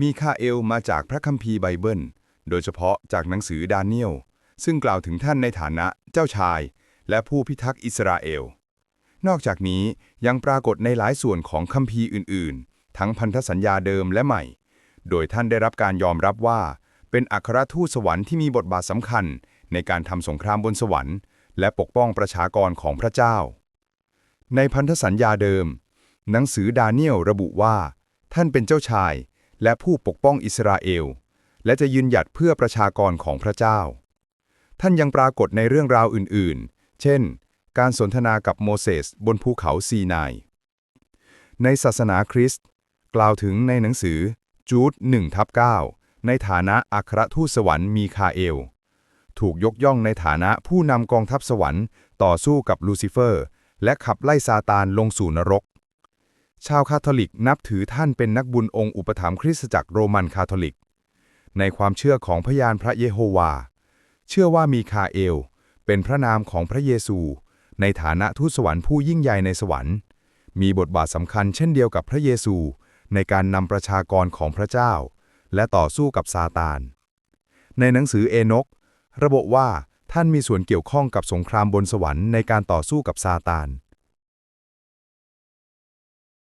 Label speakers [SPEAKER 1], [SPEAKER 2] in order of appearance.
[SPEAKER 1] มีคาเอลมาจากพระคัมภีร์ไบเบิล โดยเฉพาะจากหนังสือดาเนียล ซึ่งกล่าวถึงท่านในฐานะเจ้าชาย และผู้พิทักษ์อิสราเอล นอกจากนี้ยังปรากฏในหลายส่วนของคัมภีร์อื่น ๆ ทั้งพันธสัญญาเดิมและใหม่ โดยท่านได้รับการยอมรับว่า เป็นอัครทูตสวรรค์ที่มีบทบาทสำคัญ ในการทำสงครามบนสวรรค์ และปกป้องประชากรของพระเจ้า ในพันธสัญญาเดิม หนังสือดาเนียลระบุว่า ท่านเป็นเจ้าชาย และผู้ปกป้องอิสราเอล และจะยืนหยัดเพื่อประชากรของพระเจ้า ท่านยังปรากฏในเรื่องราวอื่นๆ เช่น การสนทนากับโมเสสบนภูเขาซีนาย ในศาสนาคริสต์ กล่าวถึงในหนังสือจูด1ทับ9ในฐานะอัครทูตสวรรค์มีคาเอล ถูกยกย่องในฐานะผู้นำกองทัพสวรรค์ต่อสู้กับลูซิเฟอร์ และขับไล่ซาตานลงสู่นรก ชาวคาทอลิกนับถือท่านเป็นนักบุญองค์อุปถัมภ์คริสตจักรโรมันคาทอลิก ในความเชื่อของพยานพระเยโฮวา เชื่อว่ามีคาเอล เป็นพระนามของพระเยซู ในฐานะทูตสวรรค์ผู้ยิ่งใหญ่ในสวรรค์ มีบทบาทสำคัญเช่นเดียวกับพระเยซู ในการนำประชากรของพระเจ้า และต่อสู้กับซาตาน ในหนังสือเอนก ระบุว่าท่านมีส่วนเกี่ยวข้องกับสงครามบนสวรรค์ในการต่อสู้กับซาตาน